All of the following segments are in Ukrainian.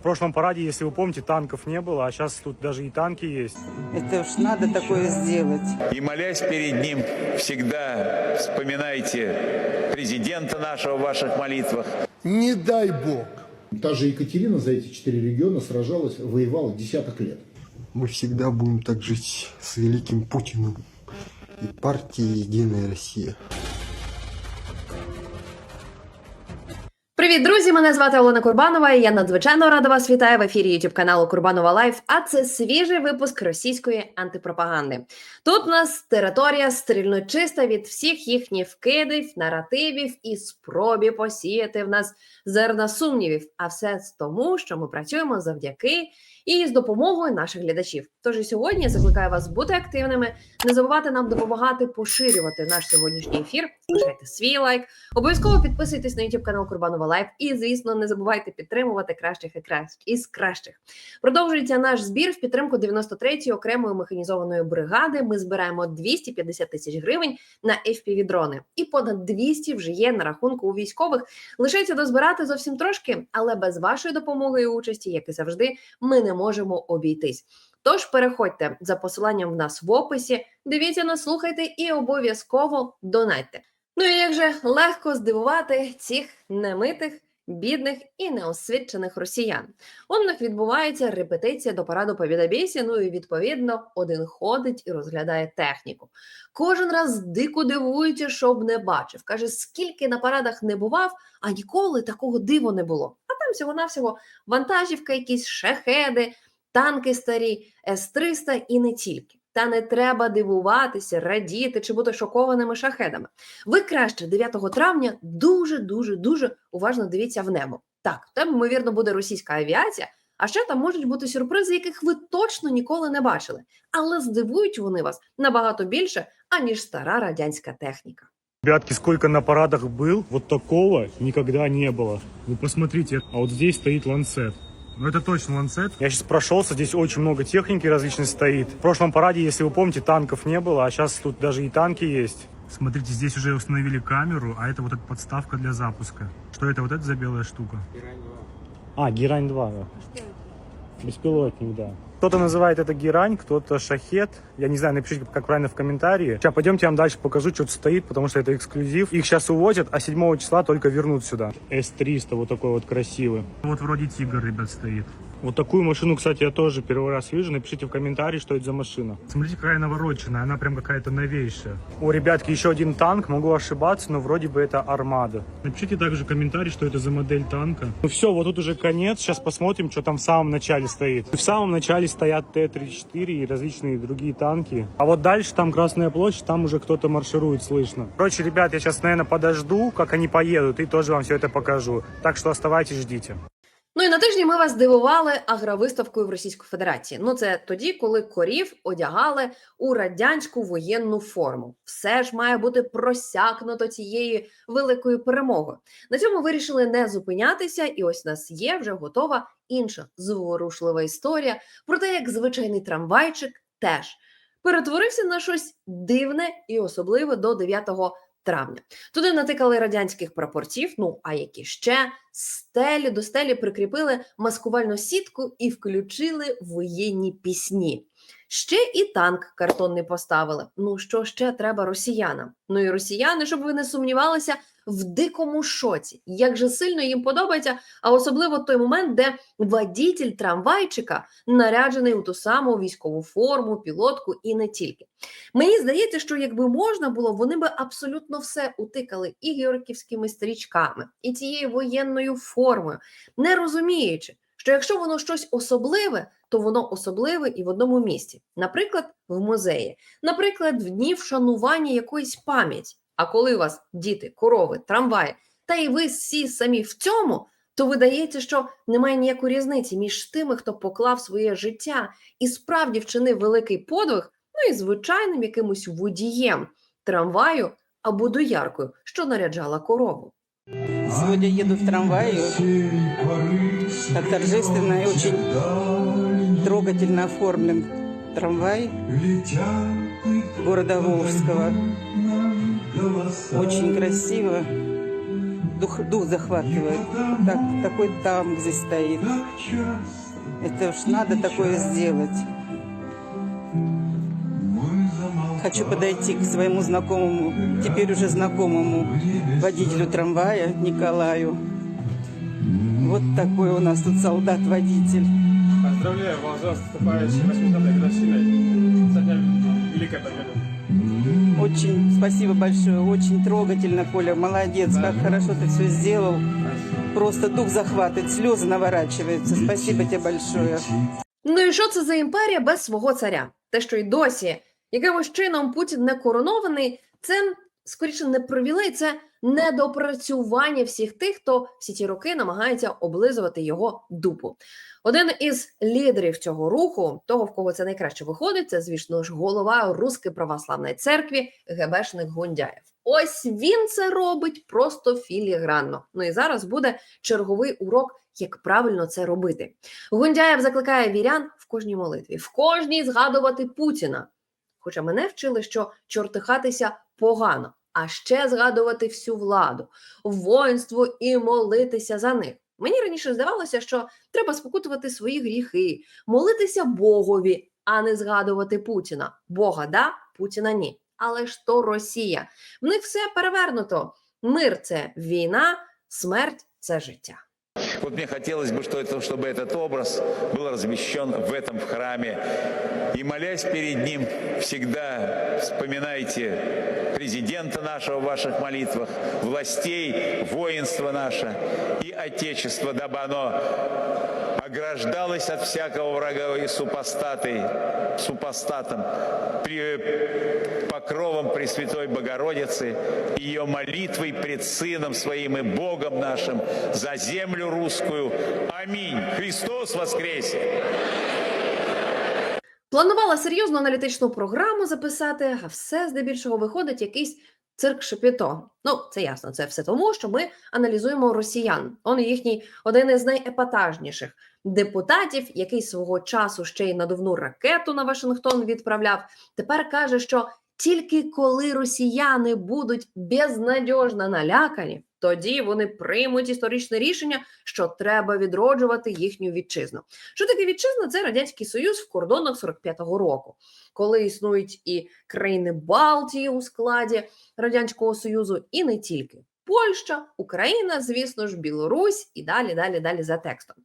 В прошлом параде, если вы помните, танков не было, а сейчас тут даже и танки есть. Это уж надо такое сделать. И молясь перед Ним, всегда вспоминайте президента нашего в ваших молитвах. Не дай бог. Та же Екатерина за эти четыре региона сражалась, воевала десяток лет. Мы всегда будем так жить с великим Путиным и партией «Единая Россия». Привіт, друзі! Мене звати Олена Курбанова. і Я надзвичайно рада вас вітаю в ефірі YouTube каналу Курбанова Лайф. А це свіжий випуск російської антипропаганди. Тут у нас територія стрільно чиста від всіх їхніх вкидів, наративів і спробі посіяти в нас зерна сумнівів. А все з тому, що ми працюємо завдяки і з допомогою наших глядачів. Тож і сьогодні я закликаю вас бути активними, не забувати нам допомагати поширювати наш сьогоднішній ефір. Залишайте свій лайк, обов'язково підписуйтесь на YouTube канал Курбанова Лайф. І, звісно, не забувайте підтримувати кращих і кращих із кращих. Продовжується наш збір в підтримку 93-ї окремої механізованої бригади. Ми збираємо 250 тисяч гривень на fpv дрони і понад 200 вже є на рахунку у військових. Лишається дозбирати зовсім трошки, але без вашої допомоги і участі, як і завжди, ми не можемо обійтись. Тож переходьте за посиланням в нас в описі, дивіться нас, слухайте і обов'язково донайте. Ну і як же легко здивувати цих немитих, бідних і неосвічених росіян. У них відбувається репетиція до параду Побєдобєсі, ну і відповідно один ходить і розглядає техніку. Кожен раз дико дивується, щоб не бачив. Каже, скільки на парадах не бував, а ніколи такого диву не було. Там всього-навсього вантажівка, якісь шахеди, танки старі, С-300 і не тільки. Та не треба дивуватися, радіти чи бути шокованими шахедами. Ви краще 9 травня дуже дуже дуже уважно дивіться в небо. Так, там ймовірно буде російська авіація, а ще там можуть бути сюрпризи, яких ви точно ніколи не бачили. Але здивують вони вас набагато більше, аніж стара радянська техніка. Ребятки, сколько на парадах был, вот такого никогда не было. Вы посмотрите, а вот здесь стоит ланцет. Ну это точно ланцет. Я сейчас прошелся, здесь очень много техники различной стоит. В прошлом параде, если вы помните, танков не было, а сейчас тут даже и танки есть. Смотрите, здесь уже установили камеру, а это вот эта подставка для запуска. Что это вот это за белая штука? А, Герань 2, да. Беспилотник, да. Кто-то называет это герань, кто-то шахет. Я не знаю, напишите, как правильно в комментарии. Сейчас пойдемте, я вам дальше покажу, что тут стоит, потому что это эксклюзив. Их сейчас увозят, а 7 числа только вернут сюда. С-300, вот такой вот красивый. Вот вроде тигр, ребят, стоит. Вот такую машину, кстати, я тоже первый раз вижу. Напишите в комментарии, что это за машина. Смотрите, какая навороченная. Она прям какая-то новейшая. О, ребятки, еще один танк. Могу ошибаться, но вроде бы это Армада. Напишите также комментарий, что это за модель танка. Ну все, вот тут уже конец. Сейчас посмотрим, что там в самом начале стоит. В самом начале стоят Т-34 и различные другие танки. А вот дальше там Красная площадь, там уже кто-то марширует, слышно. Короче, ребят, я сейчас, наверное, подожду, как они поедут, и тоже вам все это покажу. Так что оставайтесь, ждите. Ну і на тижні ми вас здивували агровиставкою в Російській Федерації. Ну це тоді, коли корів одягали у радянську воєнну форму. Все ж має бути просякнуто цією великою перемогою. На цьому вирішили не зупинятися, і ось у нас є вже готова інша зворушлива історія про те, як звичайний трамвайчик теж перетворився на щось дивне і особливе до 9 травня. Туди натикали радянських прапорців. Ну а які ще стелі до стелі прикріпили маскувальну сітку і включили воєнні пісні. Ще і танк картонний поставили. Ну що ще треба росіянам? Ну і росіяни, щоб ви не сумнівалися, в дикому шоці. Як же сильно їм подобається, а особливо той момент, де водітель трамвайчика наряджений у ту саму військову форму, пілотку і не тільки. Мені здається, що якби можна було, вони би абсолютно все утикали і георгівськими стрічками, і цією воєнною формою, не розуміючи, що якщо воно щось особливе, то воно особливе і в одному місці. Наприклад, в музеї, наприклад, в дні вшанування якоїсь пам'яті. А коли у вас діти, корови, трамваї, та і ви всі самі в цьому, то видається, що немає ніякої різниці між тими, хто поклав своє життя і справді вчинив великий подвиг, ну і звичайним якимось водієм трамваю або дояркою, що наряджала корову. Сегодня еду в трамвае. Так торжественно и очень трогательно оформлен трамвай города Волжского. Очень красиво. дух, дух захватывает. Так, такой танк здесь стоит. Это уж надо такое сделать. Хочу подойти к своему знакомому, теперь уже знакомому водителю трамвая Николаю. Вот такой у нас тут солдат-водитель. Поздравляю вас с наступающей 80-й годовщиной со дня Великой Победы. Очень спасибо большое, очень трогательно, Коля, молодец, как хорошо ты все сделал. Просто дух захватывает, слезы наворачиваются. Спасибо тебе большое. Ну і що це за імперія без свого царя? Те, що й досі якимось чином Путін не коронований, це скоріше не привілей, це недопрацювання всіх тих, хто всі ті роки намагається облизувати його дупу. Один із лідерів цього руху, того в кого це найкраще виходить, це звісно ж голова Руської православної церкви ГБшник Гундяєв. Ось він це робить просто філігранно. Ну і зараз буде черговий урок, як правильно це робити. Гундяєв закликає вірян в кожній молитві, в кожній згадувати Путіна. Хоча мене вчили, що чортихатися погано, а ще згадувати всю владу, воїнство і молитися за них. Мені раніше здавалося, що треба спокутувати свої гріхи, молитися Богові, а не згадувати Путіна. Бога да, Путіна ні. Але ж то Росія. В них все перевернуто. Мир це війна, смерть це життя. Вот мне хотелось бы, что это, чтобы этот образ был размещен в этом в храме. И молясь перед ним, всегда вспоминайте президента нашего в ваших молитвах, властей, воинство наше и Отечество, дабы оно ограждалось от всякого врага и супостатой, супостатом, при покровом Пресвятой Богородицы, ее молитвой пред Сыном Своим и Богом нашим за землю русскую. Аминь. Христос воскресе! Планувала серйозну аналітичну програму записати, а все здебільшого виходить якийсь цирк шепіто. Ну, це ясно, це все тому, що ми аналізуємо росіян. Он їхній один із найепатажніших депутатів, який свого часу ще й надувну ракету на Вашингтон відправляв. Тепер каже, що тільки коли росіяни будуть безнадіжно налякані, тоді вони приймуть історичне рішення, що треба відроджувати їхню вітчизну. Що таке вітчизна? Це радянський союз в кордонах 45-го року, коли існують і країни Балтії у складі радянського союзу, і не тільки. Польща, Україна, звісно ж, Білорусь і далі, далі, далі за текстом.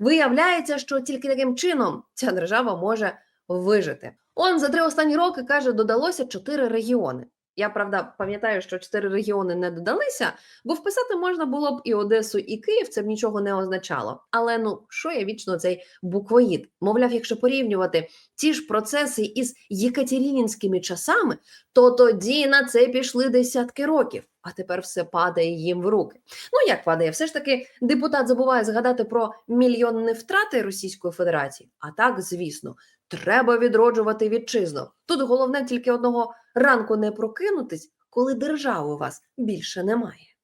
Виявляється, що тільки таким чином ця держава може вижити. Он за три останні роки каже, додалося чотири регіони. Я правда пам'ятаю, що чотири регіони не додалися, бо вписати можна було б і Одесу, і Київ, це б нічого не означало. Але ну що я вічно цей буквоїд? Мовляв, якщо порівнювати ті ж процеси із єкатеринінськими часами, то тоді на це пішли десятки років, а тепер все падає їм в руки. Ну як падає? Все ж таки депутат забуває згадати про мільйонні втрати Російської Федерації. А так, звісно, треба відроджувати вітчизну. Тут головне тільки одного ранку не прокинутись, коли держави у вас більше немає.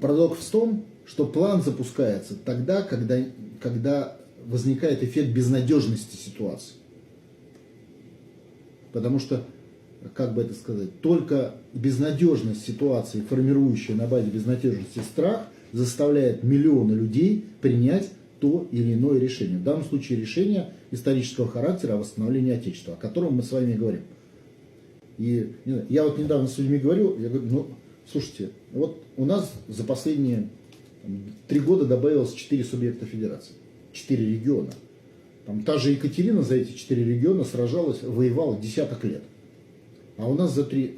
Парадокс в том, что план запускается тогда, когда, когда возникает эффект безнадежности ситуации. Потому что, как бы это сказать, только безнадежность ситуации, формирующая на базе безнадежности страх, заставляет миллионы людей принять то или иное решение. В данном случае решение исторического характера о восстановлении Отечества, о котором мы с вами говорим. И я вот недавно с людьми говорю, я говорю, ну, слушайте, вот у нас за последние три года добавилось четыре субъекта федерации, четыре региона. Там, та же Екатерина за эти четыре региона сражалась, воевала десяток лет. А у нас за три...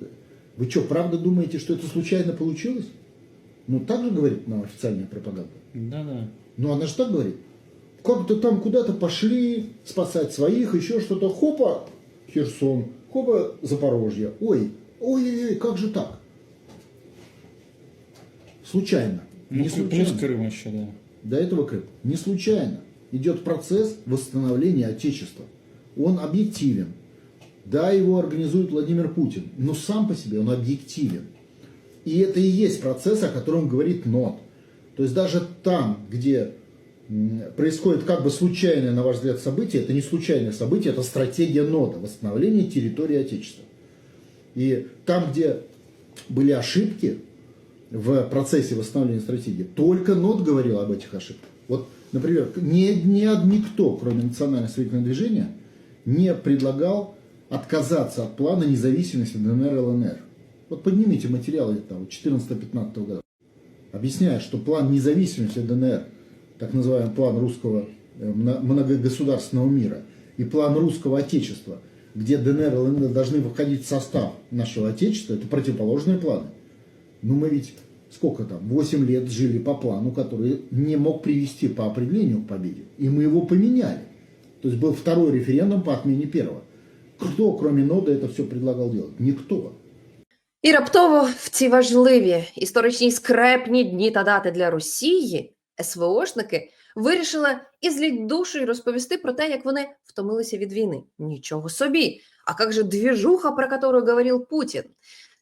Вы что, правда думаете, что это случайно получилось? Ну, так же говорит нам официальная пропаганда. Да-да. Ну, она же так говорит. Как-то там куда-то пошли спасать своих, еще что-то. Хопа, Херсон, хопа, Запорожье. Ой, ой-ой-ой, как же так? Случайно. Ну, Не плюс случайно. Крым еще, да. До этого Крым. Не случайно. Идет процесс восстановления Отечества. Он объективен. Да, его организует Владимир Путин, но сам по себе он объективен. И это и есть процесс, о котором говорит НОТ. То есть даже там, где происходит как бы случайное, на ваш взгляд, событие, это не случайное событие, это стратегия НОТа, восстановление территории Отечества. И там, где были ошибки, в процессе восстановления стратегии. Только НОТ говорил об этих ошибках. Вот, например, ни, ни, никто, кроме национального строительного движения, не предлагал отказаться от плана независимости ДНР и ЛНР. Вот поднимите материалы там, 14-15 года. Объясняя, что план независимости ДНР, так называемый план русского э, мно- многогосударственного мира, и план русского отечества, где ДНР и ЛНР должны выходить в состав нашего отечества, это противоположные планы. Но мы ведь сколько там, 8 лет жили по плану, который не мог привести по определению к победе. И мы его поменяли. То есть был второй референдум по отмене первого. Кто, кроме нода, это все предлагал делать? Никто. І раптово в ці важливі історичні скрепні дні та дати для Росії СВОшники вирішили із лідь душею розповісти про те, як вони втомилися від війни. Нічого собі. А як же двіжуха, про яку говорив Путін?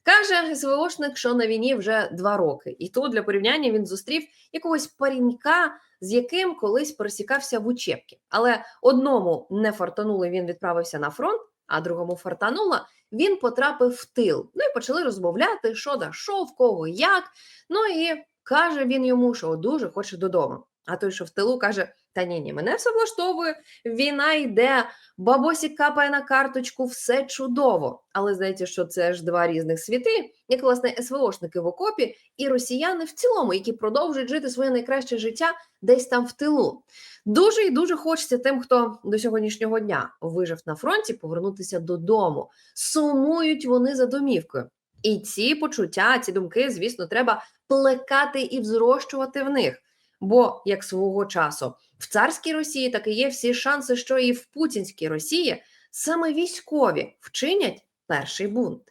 Каже СВОшник, що на війні вже два роки, і тут для порівняння він зустрів якогось парінька, з яким колись пересікався в учебки. Але одному не фартануло, він відправився на фронт, а другому фартануло, він потрапив в тил. Ну і почали розмовляти, що да що, в кого як. Ну і каже він йому, що дуже хоче додому. А той, що в тилу, каже: Та ні, ні, мене все влаштовує, війна йде, бабосі капає на карточку, все чудово. Але здається, що це ж два різних світи, як власне СВОшники в окопі і росіяни в цілому, які продовжують жити своє найкраще життя десь там в тилу. Дуже і дуже хочеться тим, хто до сьогоднішнього дня вижив на фронті, повернутися додому. Сумують вони за домівкою. І ці почуття, ці думки, звісно, треба плекати і взрощувати в них. Бо як свого часу в царській Росії так і є всі шанси, що і в путінській Росії саме військові вчинять перший бунт.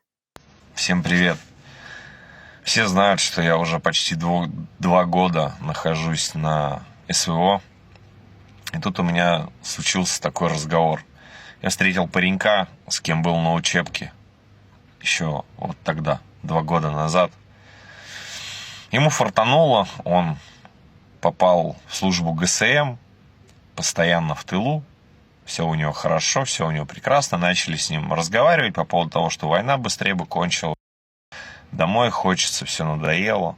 Всем привет. Все знают, что я уже почти дво- два года нахожусь на СВО. И тут у меня случился такой разговор. Я встретил паренька, с кем был на учебке. Еще вот тогда, два года назад. Ему фартануло, он попал в службу ГСМ, постоянно в тылу, все у него хорошо, все у него прекрасно. Начали с ним разговаривать по поводу того, что война быстрее бы кончилась. Домой хочется, все надоело.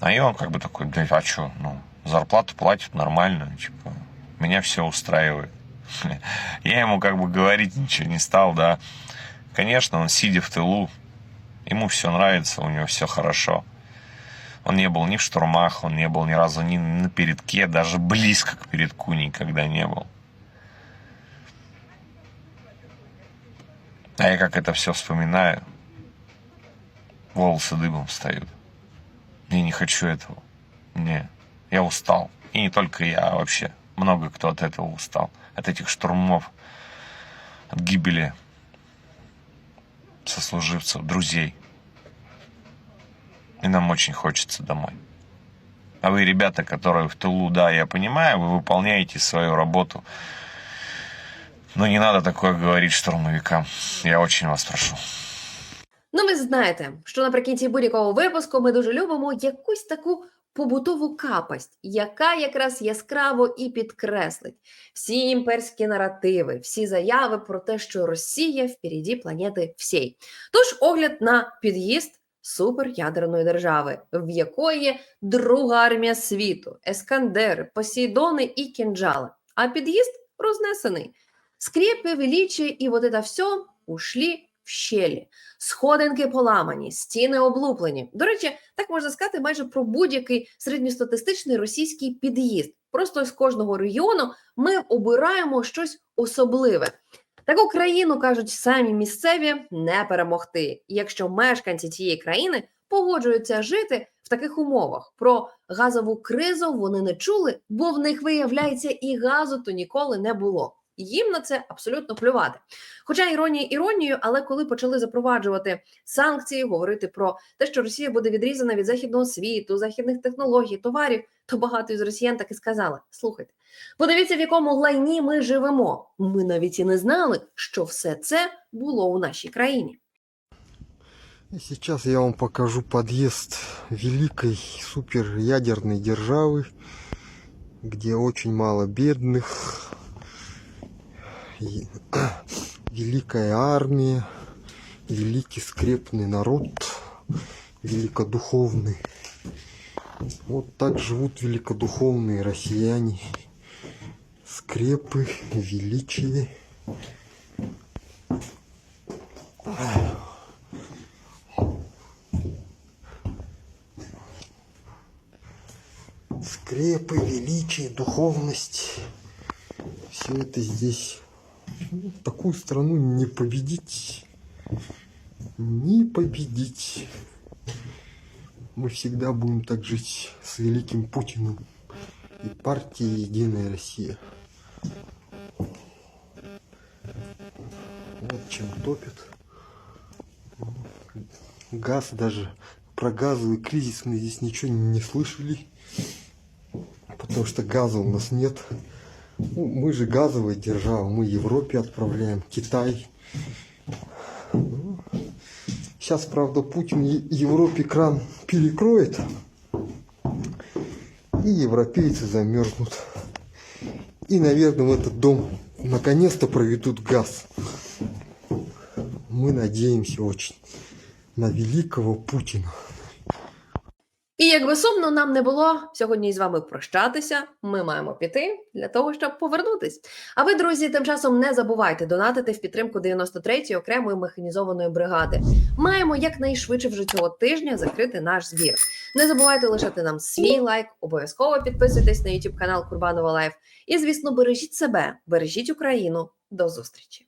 А и он как бы такой, да а что, ну, зарплату платят нормально, типа, меня все устраивает. Я ему как бы говорить ничего не стал, да. Конечно, он сидя в тылу, ему все нравится, у него все хорошо. Он не был ни в штурмах, он не был ни разу ни на передке, даже близко к передку никогда не был. А я как это все вспоминаю, волосы дыбом встают. Я не хочу этого. Не, я устал. И не только я, а вообще много кто от этого устал. От этих штурмов, от гибели сослуживцев, друзей. И нам очень хочется домой. А вы, ребята, которые в тылу, да, я понимаю, вы выполняете свою работу. Но не надо такое говорить штурмовикам. Я очень вас прошу. Ну, ви знаєте, що наприкінці будь-якого випуску ми дуже любимо якусь таку побутову капость, яка якраз яскраво і підкреслить всі імперські наративи, всі заяви про те, що Росія впереді планети всій. Тож огляд на під'їзд суперядерної держави, в якої друга армія світу, ескандери, посейдони і кінжали. А під'їзд рознесений. Скрепи, величие і вот это все ушли в щелі. Сходинки поламані, стіни облуплені. До речі, так можна сказати майже про будь-який середньостатистичний російський під'їзд. Просто з кожного регіону ми обираємо щось особливе. Таку країну кажуть самі місцеві не перемогти, якщо мешканці цієї країни погоджуються жити в таких умовах. Про газову кризу вони не чули, бо в них виявляється і газу то ніколи не було. Їм на це абсолютно плювати. Хоча іронія іронією, але коли почали запроваджувати санкції, говорити про те, що Росія буде відрізана від західного світу, західних технологій, товарів, то багато із росіян так і сказали: слухайте, подивіться, в якому лайні ми живемо. Ми навіть і не знали, що все це було у нашій країні. И сейчас я вам покажу подъезд великой суперядерной державы, где очень мало бедных, и- Великая армия, великий скрепный народ, великодуховный. Вот так живут великодуховные россияне. Скрепы, величие. Скрепы, величие, духовность. Все это здесь. Такую страну не победить. Не победить. Мы всегда будем так жить с великим Путиным и партией Единая Россия. Вот чем топят. Газ даже. Про газовый кризис мы здесь ничего не слышали. Потому что газа у нас нет. Ну, мы же газовая держава. Мы Европе отправляем, Китай. Сейчас, правда, Путин Европе кран перекроет. И европейцы замерзнут. И, наверное, в этот дом наконец-то проведут газ. Мы надеемся очень на великого Путина. І якби сумно нам не було сьогодні з вами прощатися, ми маємо піти для того, щоб повернутись. А ви, друзі, тим часом не забувайте донатити в підтримку 93-ї окремої механізованої бригади. Маємо якнайшвидше вже цього тижня закрити наш збір. Не забувайте лишати нам свій лайк, обов'язково підписуйтесь на YouTube канал Курбанова Лайф. І, звісно, бережіть себе, бережіть Україну. До зустрічі!